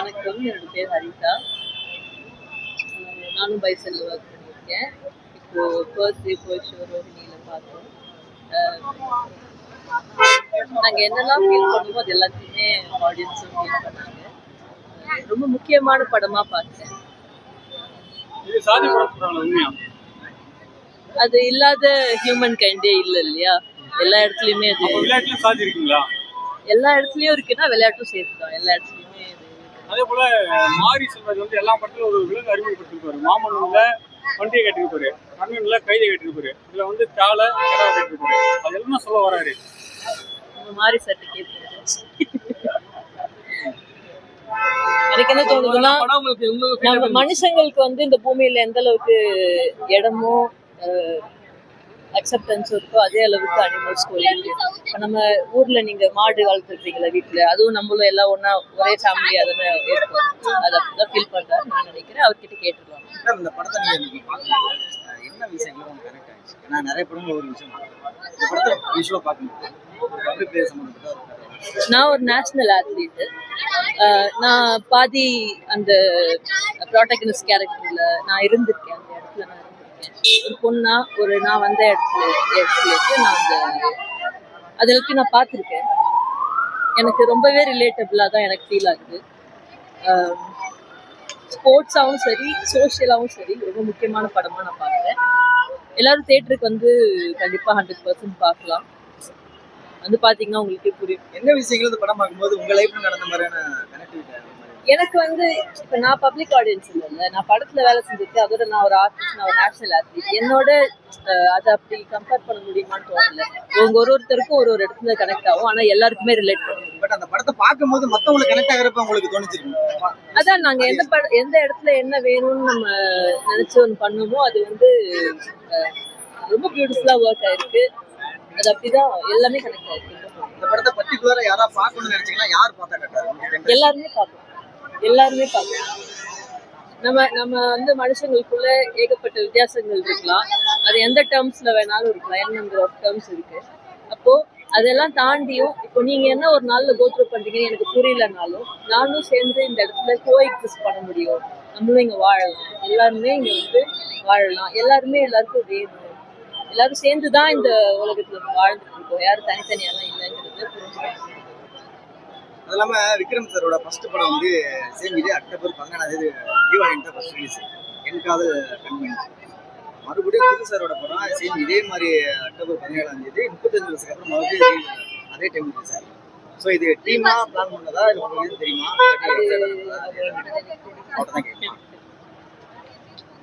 வணக்கம் என்னோட பேர் ஹரிதா. நானும் பைசல்ல ஒர்க் பண்ணியிருக்கேன். இப்போ ஃபர்ஸ்ட் டே போய் ஷோ ரோஹிணியில் பார்த்தோம் நாங்கள் என்னெல்லாம் ஃபீல் பண்ணுமோ அது எல்லாத்தையுமே ஆடியன்ஸும் ஃபீல் பண்ணாங்க. ரொம்ப முக்கியமான படமாக பார்த்தேன். அது இல்லாத ஹியூமன் கைண்டே இல்லை இல்லையா? எல்லா இடத்துலையுமே அது எல்லா இடத்துலையும் இருக்குன்னா விளையாட்டும் சேர்த்து தான் எல்லா இடத்துலையுமே. அதே போல மாரி செல்வராஜ் வந்து எல்லா படத்துல ஒரு விலங்கு அறிமுகப்படுத்திருப்பாரு. மாமன்னன்ல வண்டியை கட்டிருப்பாரு கண்ணன்ல கைதை கட்டிருப்பாரு இதுல வந்து காலை கடை கட்டிருப்பாரு அது எல்லாம் சொல்ல வராரு? கேட்போம் எனக்கு என்ன தோணுதுன்னா மனுஷங்களுக்கு வந்து இந்த பூமியில எந்த அளவுக்கு இடமோ அக்செப்டன்ஸும் இருக்கோ அதே அளவுக்கு அனிமல்ஸ்க்கும் இருக்கு. இப்போ நம்ம ஊர்ல நீங்க மாடு வளர்த்துருப்பீங்களா வீட்டுல அதுவும் நம்மளும் எல்லாம் ஒண்ணா ஒரே ஃபேமிலியா தானே இருக்கும். அதை ஃபீல் பண்றாரு நான் நினைக்கிறேன் அவர்கிட்ட மேடம் இந்த படத்தை என்ன கனெக்ட் ஏன்னா நிறைய படங்கள் ஒரு விஷயம் இந்த படத்தை விஷுவலாக பப்ளிக் பிளேஸ் நான் ஒரு நேஷனல் ஆத்லீட்டு நான் பாதி அந்த ப்ராட்டகனிஸ்ட் கேரக்டர்ல நான் இருந்திருக்கேன் அந்த இடத்துல நான் ஒரு பொண்ணா ஒரு நான் வந்த இடத்துல இடத்துல இருந்து நான் அந்த அது வரைக்கும் நான் பார்த்துருக்கேன். எனக்கு ரொம்பவே ரிலேட்டபிளாக தான் எனக்கு ஃபீல் ஆகுது. ஸ்போர்ட்ஸாகவும் சரி சோஷியலாகவும் சரி ரொம்ப முக்கியமான படமாக நான் பார்க்குறேன். எல்லாரும் தேட்டருக்கு வந்து கண்டிப்பாக ஹண்ட்ரட் பர்சன்ட் பார்க்கலாம். வந்து பார்த்தீங்கன்னா உங்களுக்கே புரியும். என்ன விஷயங்கள் இந்த படம் பார்க்கும்போது உங்க லைஃப்ல நடந்த மாதிரியான கனெக்டிவிட்டி எனக்கு வந்து இப்ப நான் பப்ளிக் ஆடியன்ஸ் இல்லைல்ல நான் படத்துல வேலை செஞ்சுட்டு அதோட நான் ஒரு ஆர்டிஸ்ட் நான் ஒரு நேஷனல் ஆத்லீட் என்னோட அதை அப்படி கம்பேர் பண்ண முடியுமான்னு தோணல. உங்க ஒரு ஒருத்தருக்கும் ஒரு ஒரு இடத்துல கனெக்ட் ஆகும் ஆனா எல்லாருக்குமே ரிலேட் பண்ண முடியும். பட் அந்த படத்தை பார்க்கும்போது மத்தவங்களுக்கு கனெக்ட் ஆகிறப்ப உங்களுக்கு தோணிச்சிருக்கு அதான் நாங்க எந்த பட எந்த இடத்துல என்ன வேணும்னு நம்ம நினைச்சு ஒன்று பண்ணுமோ அது வந்து ரொம்ப பியூட்டிஃபுல்லா ஒர்க் ஆயிருக்கு. அது அப்படிதான் எல்லாமே கனெக்ட் ஆயிருக்கு. இந்த படத்தை பர்டிகுலரா யாரா பார்க்கணும்னு நினைச்சீங்கன்னா யார் பார்த்தா கரெக்டா எல்லாருமே பார்க்கலாம் எல்லாருமே பார்க்கலாம் நம்ம நம்ம வந்து மனுஷங்களுக்குள்ள ஏகப்பட்ட வித்தியாசங்கள் இருக்கலாம். அது எந்த டேர்ம்ஸ்ல வேணாலும் இருக்கலாம். என் நம்பர் ஆஃப் டேர்ம்ஸ் இருக்கு. அப்போ அதெல்லாம் தாண்டியும் இப்போ நீங்க என்ன ஒரு நாள்ல கோத்ரூ பண்றீங்கன்னு எனக்கு புரியலனாலும் நானும் சேர்ந்து இந்த இடத்துல கோ எக்ஸிஸ்ட் பண்ண முடியும். நம்மளும் இங்க வாழலாம். எல்லாருமே இங்க வந்து வாழலாம். எல்லாருமே எல்லாருக்கும் வேணும். எல்லாரும் சேர்ந்து தான் இந்த உலகத்துல வாழ்ந்துட்டு இருக்கோம். யாரும் தனித்தனியாலாம் இல்லைங்கிறது புரிஞ்சுக்கணும் அது இல்லாம விக்ரம் சாரோட ஃபர்ஸ்ட் படம் வந்து சேம் இதே அக்டோபர் பதினாலாம் தேதி தீபாவளி தான் ஃபர்ஸ்ட் ரிலீஸ் என் காதல் கண்மணி மறுபடியும் புது சாரோட படம் சேம் இதே மாதிரி அக்டோபர் பதினேழாம் தேதி முப்பத்தஞ்சு வருஷத்துக்கு அப்புறம் மறுபடியும். அதே டைம் ரிலீஸ் ஆகும் ஸோ இது டீமா பிளான் பண்ணதா இல்லை உங்களுக்கு எதுவும் தெரியுமா? அவ்வளோதான் கேட்கலாம்.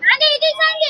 நாங்க இது சாங்க